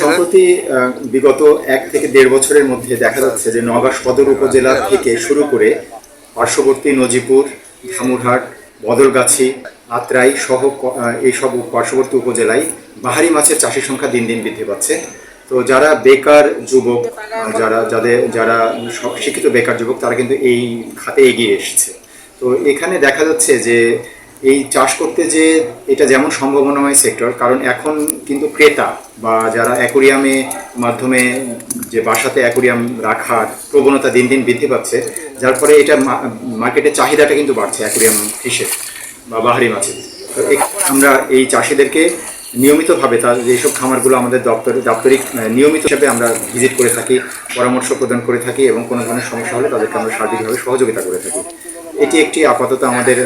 সম্প্রতি বিগত এক থেকে দেড় বছরের মধ্যে দেখা যাচ্ছে যে নওগাঁ সদর উপজেলা থেকে শুরু করে পার্শ্ববর্তী নজিপুর, ধামুরহাট, বদলগাছি, আত্রাই সহ এইসব পার্শ্ববর্তী উপজেলায় বাহারি মাছের চাষের সংখ্যা দিন দিন বৃদ্ধি পাচ্ছে। তো যারা বেকার যুবক যারা, যাদের, যারা শিক্ষিত বেকার যুবক, তারা কিন্তু এই খাতে এগিয়ে এসছে। তো এখানে দেখা যাচ্ছে যে এই চাষ করতে যে এটা যেমন সম্ভাবনাময় সেক্টর কারণ এখন কিন্তু ক্রেতা বা যারা অ্যাকোরিয়ামে মাধ্যমে যে বাসাতে অ্যাকোরিয়াম রাখার প্রবণতা দিন দিন বৃদ্ধি পাচ্ছে, যার ফলে এটা মার্কেটে চাহিদাটা কিন্তু বাড়ছে অ্যাকোরিয়াম ফিশের বা বাহারি মাছের। তো আমরা এই চাষিদেরকে নিয়মিতভাবে তার যেসব খামারগুলো আমাদের দপ্তর, দাপ্তরিক নিয়মিত হিসাবে আমরা ভিজিট করে থাকি, পরামর্শ প্রদান করে থাকি এবং কোনো ধরনের সমস্যা হলে তাদেরকে আমরা সার্বিকভাবে সহযোগিতা করে থাকি। এটি একটি আপাতত আমাদের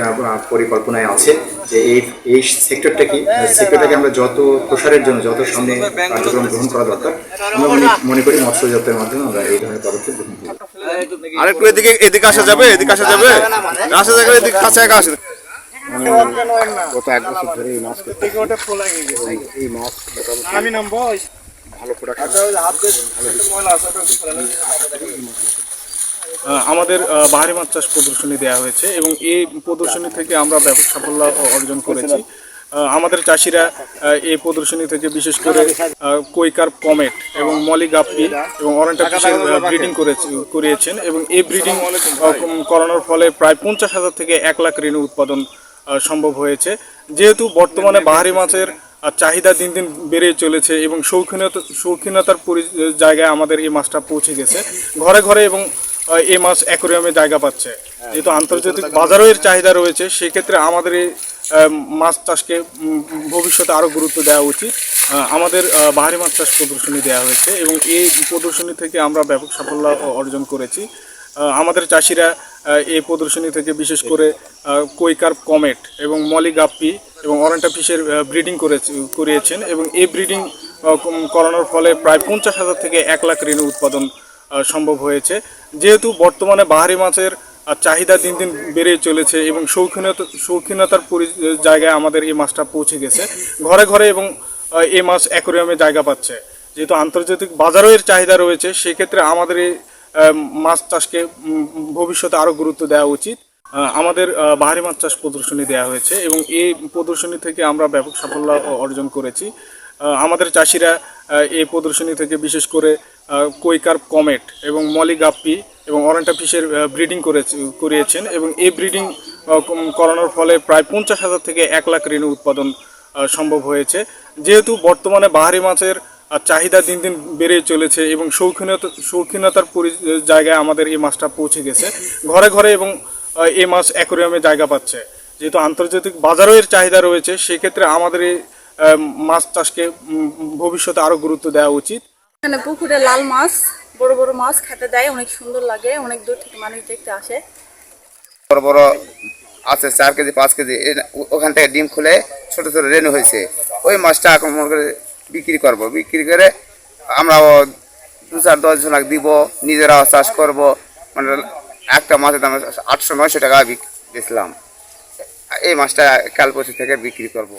পরিকল্পনায় আছে যে এই এই সেক্টরটা সেক্টরটাকে সেক্টরটাকে আমরা যত প্রসারের জন্য যত সামনে কার্যক্রম গ্রহণ করা দরকার আমরা মনে মনে করি মৎস্য দপ্তরের মাধ্যমে আমরা এই ধরনের পদক্ষেপ গ্রহণ করি আরেকটু এদিকে এদিকে আসা যাবে এদিকে আসা যাবে। আসা যাবে এদিকে কাছে একা আসে গত এক বছর ধরে এই মাছ এই মাছ আমি নামবো? ভালো প্রোডাক্ট আহ, আমাদের বাহারি মাছ চাষ প্রদর্শনী দেওয়া হয়েছে এবং এই প্রদর্শনী থেকে আমরা ব্যাপক সাফল্য অর্জন করেছি। আমাদের চাষিরা এই প্রদর্শনী থেকে বিশেষ করে কৈকার কমেট এবং মলি গাপ্পি এবং অরেন্টা ফিশের ব্রিডিং করিয়েছেন এবং এই ব্রিডিং করানোর ফলে প্রায় পঞ্চাশ হাজার থেকে এক লাখ রেণু উৎপাদন সম্ভব হয়েছে। যেহেতু বর্তমানে বাহারি মাছের চাহিদা দিন দিন বেড়ে চলেছে এবং শৌখিনতা, শৌখিনতার জায়গায় আমাদের এই মাছটা পৌঁছে গেছে। ঘরে ঘরে এবং এই মাছ অ্যাকোরিয়ামে জায়গা পাচ্ছে। যেহেতু আন্তর্জাতিক বাজারও এর চাহিদা রয়েছে সেক্ষেত্রে আমাদের এই মাছ চাষকে ভবিষ্যতে আরও গুরুত্ব দেওয়া উচিত। আমাদের বাহারি মাছ চাষ প্রদর্শনী দেওয়া হয়েছে এবং এই প্রদর্শনী থেকে আমরা ব্যাপক সাফল্য অর্জন করেছি। আমাদের চাষিরা এই প্রদর্শনী থেকে বিশেষ করে আহ, কৈকার কমেট এবং মলি গাপ্পি এবং অরেন্টা ফিশের ব্রিডিং করেছে করিয়েছেন এবং এই ব্রিডিং করানোর ফলে প্রায় পঞ্চাশ হাজার থেকে এক লাখ রেণু উৎপাদন সম্ভব হয়েছে। যেহেতু বর্তমানে বাহারি মাছের চাহিদা দিন দিন বেড়ে চলেছে এবং শৌখিনতা শৌখিনতার জায়গায় আমাদের এই মাছটা পৌঁছে গেছে। ঘরে ঘরে এবং এই মাছ অ্যাকোরিয়ামে জায়গা পাচ্ছে। যেহেতু আন্তর্জাতিক বাজারও এর চাহিদা রয়েছে, সেক্ষেত্রে আমাদের এই মাছ চাষকে ভবিষ্যতে আরও গুরুত্ব দেওয়া উচিত। আমাদের বাহারি মাছ চাষ প্রদর্শনী দেওয়া হয়েছে এবং এই প্রদর্শনী থেকে আমরা ব্যাপক সাফল্য অর্জন করেছি। আমাদের চাষিরা এই প্রদর্শনী থেকে বিশেষ করে আহ, কৈকার কমেট এবং মলি গাপ্পি এবং অরেন্টা ফিশের ব্রিডিং করিয়েছেন এবং এই ব্রিডিং করানোর ফলে প্রায় পঞ্চাশ হাজার থেকে এক লাখ রেণু উৎপাদন সম্ভব হয়েছে। যেহেতু বর্তমানে বাহারি মাছের চাহিদা দিন দিন বেড়ে চলেছে এবং শৌখিনতা শৌখিনতার পরি- জায়গায় আমাদের এই মাছটা পৌঁছে গেছে। ঘরে ঘরে এবং এই মাছ অ্যাকোরিয়ামে জায়গা পাচ্ছে। যেহেতু আন্তর্জাতিক বাজারও এর চাহিদা রয়েছে সেক্ষেত্রে আমাদের এই মাছ চাষকে ভবিষ্যতে আরও গুরুত্ব দেওয়া উচিত। এখানে পুকুরে লাল মাছ বড় বড় মাছ খেতে দেয় অনেক সুন্দর লাগে অনেক দূর থেকে মানুষ দেখতে আসে। বড় বড় আছে চার কেজি পাঁচ কেজি ওখান থেকে ডিম খুলে ছোট ছোট রেনু হয়েছে। ওই মাছটা এখন মনে করে বিক্রি করব। বিক্রি করে আমরা দু চার দশ জন দিব নিজেরাও চাষ করব। মানে একটা মাছের দাম আটশো নয়শো টাকা বেচলাম। এই মাছটা কাল পরশু থেকে বিক্রি করব।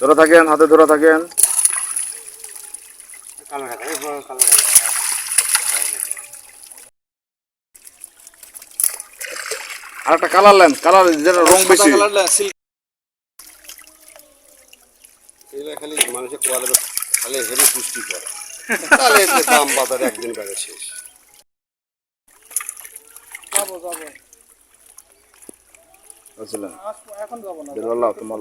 ধরে থাকেন হাতে ধরে থাকেন। আর একটা কালার লেন কালার যেটা রং বেশি। খালি মানুষের কোয়ালে খালি হেভি পুষ্টি করে। তাহলে দাম বাজারে একদিন বেড়ে শেষ। আসলে। এখন যাব না। তোমার